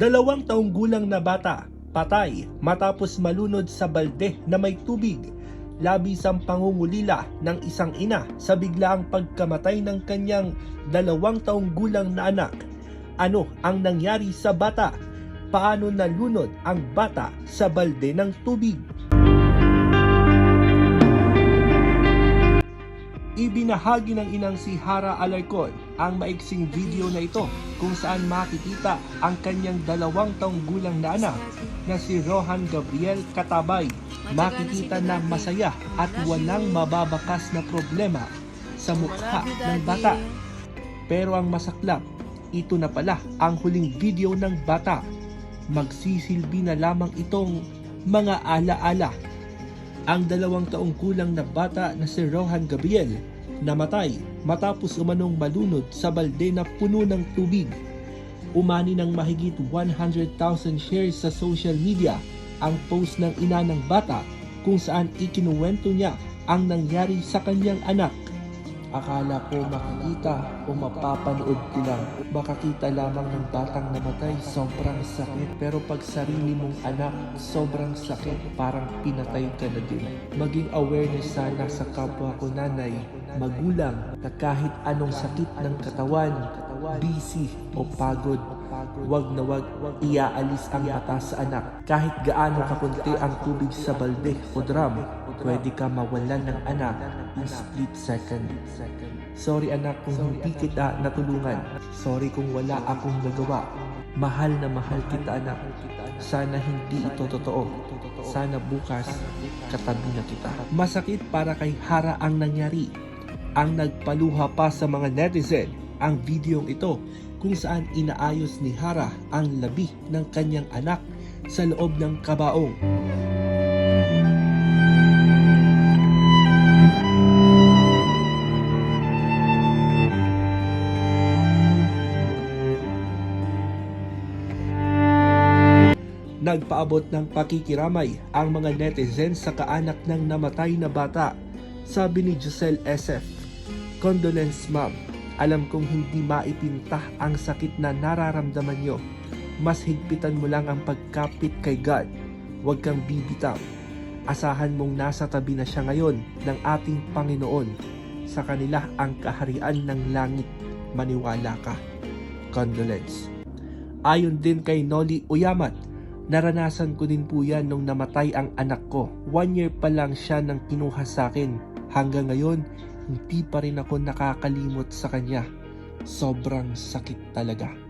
Dalawang taong gulang na bata, patay matapos malunod sa balde na may tubig. Labis ang pangungulila ng isang ina sa biglaang pagkamatay ng kanyang dalawang taong gulang na anak. Ano ang nangyari sa bata? Paano nalunod ang bata sa balde ng tubig? Ibinahagi ng inang si Hara Alarcon ang maiksing video na ito kung saan makikita ang kanyang dalawang taong gulang na anak na si Rohan Gabriel Katabay. Makikita na masaya at walang mababakas na problema sa mukha ng bata. Pero ang masaklap, ito na pala ang huling video ng bata. Magsisilbi na lamang itong mga alaala ang dalawang taong kulang na bata na si Rohan Gabriel namatay matapos umanong malunod sa balde na puno ng tubig. Umani ng mahigit 100,000 shares sa social media ang post ng ina ng bata kung saan ikinuwento niya ang nangyari sa kanyang anak. Akala ko makikita o mapapanood ko lang. Makakita lamang ng batang namatay, sobrang sakit. Pero pag sarili mong anak, sobrang sakit. Parang pinatay ka na din. Maging awareness sana sa kapwa ko nanay, magulang, na kahit anong sakit ng katawan, busy o pagod, wag na wag iaalis ang mata sa anak. Kahit gaano kakunti ang tubig sa balde o drum, pwede ka mawalan ng anak in split second. Sorry anak kung hindi kita natulungan. Sorry kung wala akong nagawa. Mahal na mahal kita anak. Sana hindi ito totoo. Sana bukas katabi na kita. Masakit para kay Hara ang nangyari. Ang nagpaluha pa sa mga netizen ang videong ito kung saan inaayos ni Hara ang labi ng kanyang anak sa loob ng kabaong. Nagpaabot ng pakikiramay ang mga netizens sa kaanak ng namatay na bata. Sabi ni Giselle SF, Condolence ma'am, alam kong hindi maipinta ang sakit na nararamdaman nyo. Mas higpitan mo lang ang pagkapit kay God. Huwag kang bibitaw. Asahan mong nasa tabi na siya ngayon ng ating Panginoon. Sa kanila ang kaharian ng langit. Maniwala ka. Condolence. Ayon din kay Noli Uyamat, naranasan ko din po yan nung namatay ang anak ko. One year pa lang siya nang kinuha sa akin. Hanggang ngayon, hindi pa rin ako nakakalimot sa kanya. Sobrang sakit talaga.